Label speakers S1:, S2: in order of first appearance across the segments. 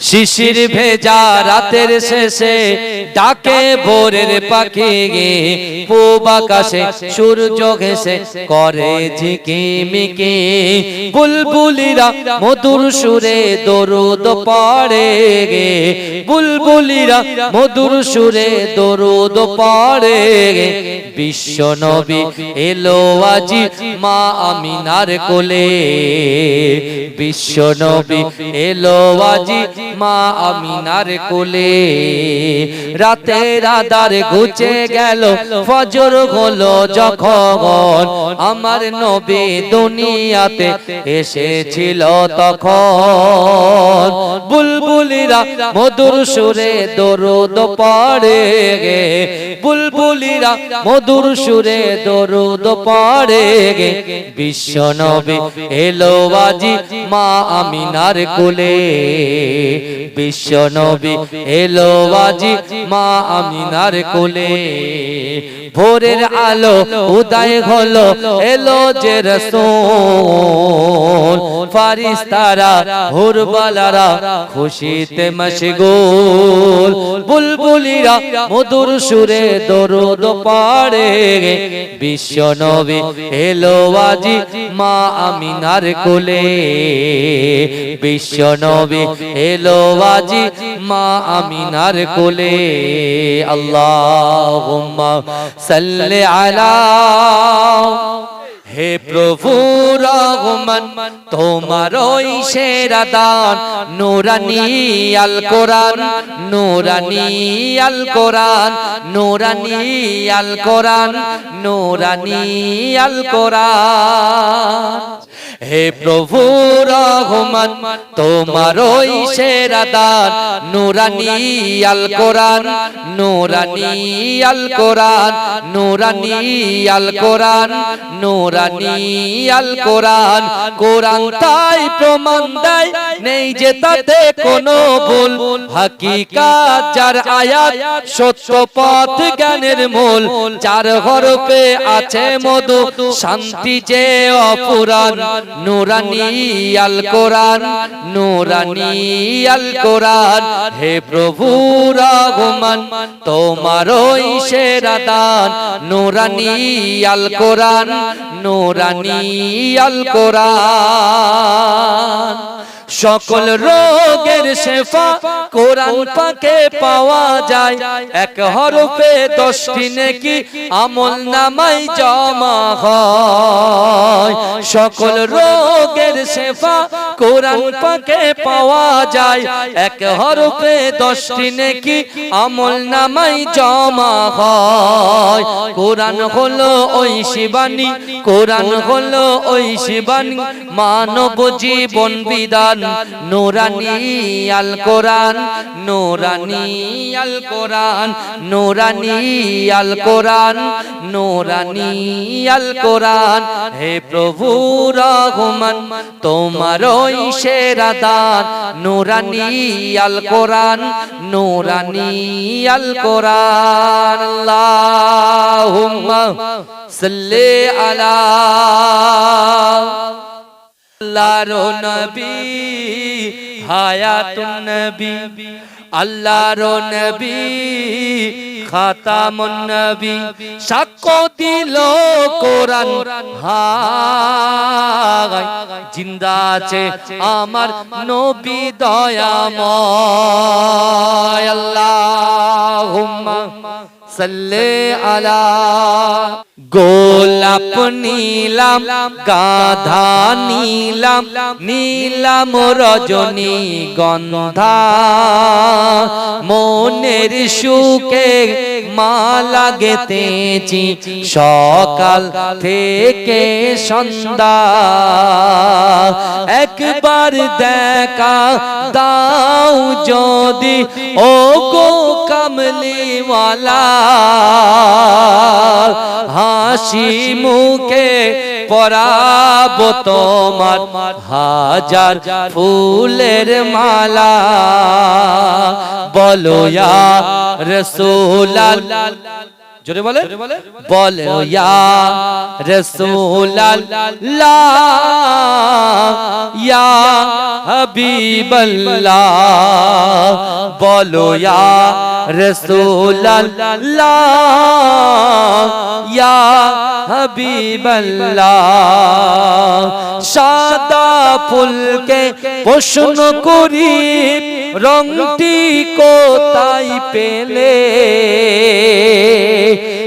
S1: শিশির ভেজা রাতের শেষে ডাকে ভোরের পাখি পূব আকাশে সূর্য ঘেসে করে ঝিকিমিকি। বুলবুলিরা মধুর সুরে দরুদ পড়ে গে। বুলবুলিরা মধুর সুরে দরুদ পড়ে গে। বিশ্ব নবী এলো আজি মা আমিনার কোলে। বিশ্ব নবী এলো আজি মা আমিনার কোলে। রাতের আদার ঘুচে গেল, ফজর হলো যখন আমার নবী দুনিয়াতে এসেছিল তখন। বুলবুলিরা মধুর সুরে দরুদ পড়ে গে। বুলবুলিরা মধুর সুরে দরুদ পড়ে গে। বিশ্ব নবী এলো আজি মা আমিনার কোলে। বিশ্ব নবী এলো আজি মা আমিনার কোলে। ভোরের আলো উদয় হলো এলো যে রসুল। ফারিস্তারা হুরবালারা খুশিতে মশগুল। বুলবুলিরা মধুর সুরে দরুদ পড়ে। বিশ্ব নবী এলো আজি মা আমিনার কোলে। বিশ্ব নবী এলো আজি মা আমিনার কোলে। আল্লাহুম্মা সাল্লি আলা হে প্রভু রহমান, তোমার ওই সেরা দান, নুরানি আল কোরআন নুরানি আল কোরআন নুরানি আল কোরআন নুরানি আল কোরআন হে প্রভু রহমান, তোমার ওই সেরা দান, নুরানি আল কোরআন, নুরানি আল কোরআন, নুরানি আল কোরআন, নুরানি আল কোরআন। কোরআন তাই প্রমাণ দেয়, নেই যে তাতে কোনো ভুল। হাকিকাত যার আয়াত, সত্য পথ জ্ঞানের মূল। চার হরফে আছে মধু, শান্তি যে অপুরাণ। নুরানি আল কোরআন, নুরানি আল কোরআন। হে প্রভু রহমান, তোমার ওই সেরা দান। নুরানি আল কোরআন, নুরানি কোরআন। সকল রোগের শেফা কোরআন পাকে পাওয়া যায়। এক হরফে দশটি নেকি আমল নামাই জমা হয়। সকল রোগের শেফা কোরআন পাকে পাওয়া যায়। এক হরফে দশটি নেকি আমল নামাই জমা হয়। কোরআন হলো ওই শিবানী, কোরআন হলো ওই শিবানী, মানব জীবন বিধান। নোরানি আল কোরআন, নোরানি আল কোরআন, নোরানি আল কোরআন, নোরানি আল কোরআন। হে প্রভু রহমান তোমার ওই সেরা দান। নুরানি আল কোরআন নুরানি আল কোরআন। আল্লাহুম্মা সাল্লি আলা আল্লাহর নবী, হায়াতুন নবী, আল্লাহর নবী, খাতামুন নবী, সাক্ষ্য দিল কোরআন। হায়, জিন্দা আছে আমার নবী দয়াময়। আল্লাহুম্মা সাল্লি আলা গোলাপ নীলাম, গাধা নীলাম নীলাম রজনী গন্ধা। মনের সুখে মালা গেতেছি সকাল থেকে সন্ধ্যা। একবার দেখা দাও যদি ও গো কামলিওয়ালা হাসি মুখে পরাব তোমার হাজার ফুলের মালা। বলো রসুলাল জোরে বলে বলে ইয়া রাসূলাল্লাহ ইয়া হাবিবাল্লাহ বলো ইয়া রাসূলাল্লাহ ইয়া হাবিবাল্লাহ সাদা ফুলকে প্রশ্ন করি রংটি কোথায় পেলে?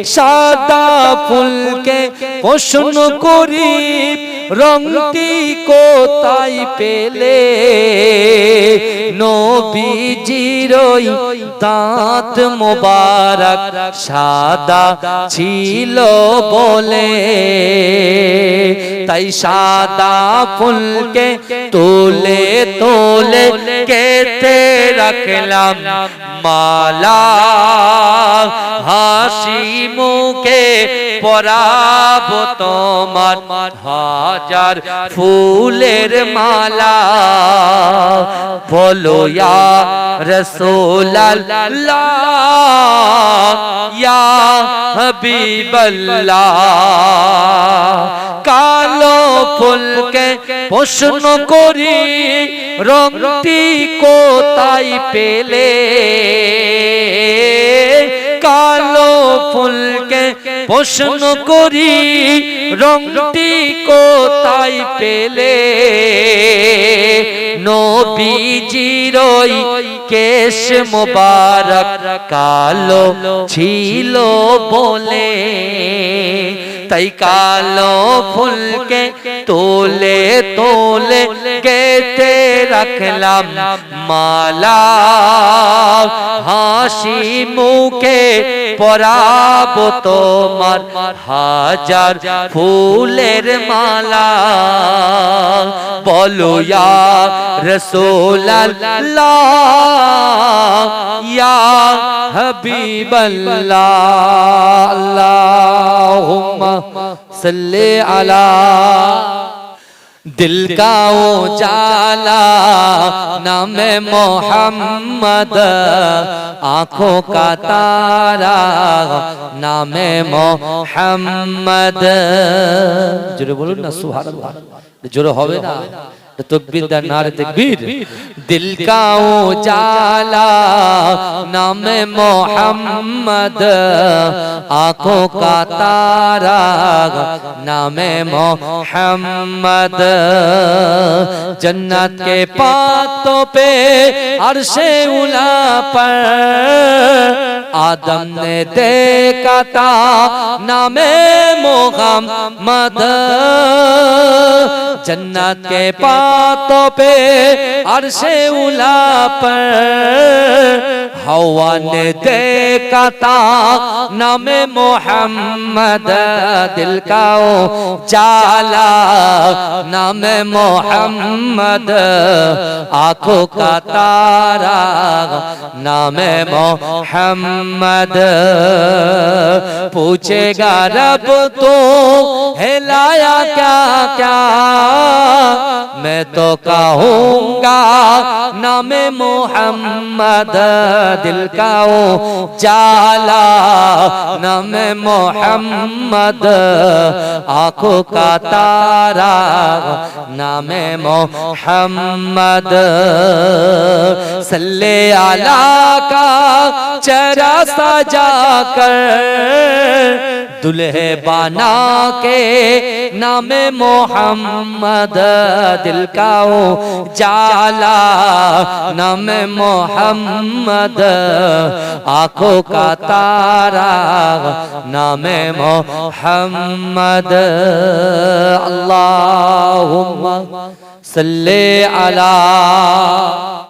S1: সাদা ফুলকে প্রশ্ন করি রংটি কোথায় পেলে? নবীজিরই দাঁত মোবারক সাদা ছিল বলে। তাই সাদা ফুলকে তোলে তোলে কেটে রাখলাম মালা। হাসি মুখে পরাব তোমার হাজার ফুলের মালা। বলো, ইয়া রসোল্লাহ ইয়া কালো ফুলকে প্রশ্ন করি, রংটি কোথায় পেলে? ফুলকে প্রশ্ন করি রংটি কোথায় পেলে? নবীজিরই কেশ মোবারক কালো ছিল বলে। তাই কালো ফুলকে তোলে তোলে কেটে রাখলাম মালা হাসি মুখে পরাব তোমার হাজার ফুলের মালা বলো ইয়া রসোল্লাহ ইয়া হাবিবাল্লাহ আল্লাহুম্মা সাল্লি আলা দিল কাও জালা, নামে মোহাম্মদ, আঁখো কা তারা নামে মোহাম্মদ। জোরে বলুন না সুহার জোরে হবে না? تکبیر دا نار تکبیر. دل کا اجالا نام محمد آنکھوں کا تارا نام محمد جنت کے پاتوں پہ عرش اولا پر آدم نے دیکھا تھا، نام محمد۔ جنت کے پاتوں پہ عرش اولا پر ہوا نے دیکھا تھا، نام محمد۔ دل کا جالا نام محمد۔ آنکھوں کا تارا، نام محمد۔ محمد پوچھے گا رب تو ہلایا کیا کیا؟ میں تو کہوں گا، نام محمد دل کا جالا، نام محمد آنکھوں کا تارا، نام محمد سلے آلہ کا چہرہ سجا کر दुल्हे बना के नाम मोहम्मद दिल का ओ जाला नाम मोहम्मद आंखों का तारा नाम मोहम्मद अल्लाहुम्मा सल्ले अला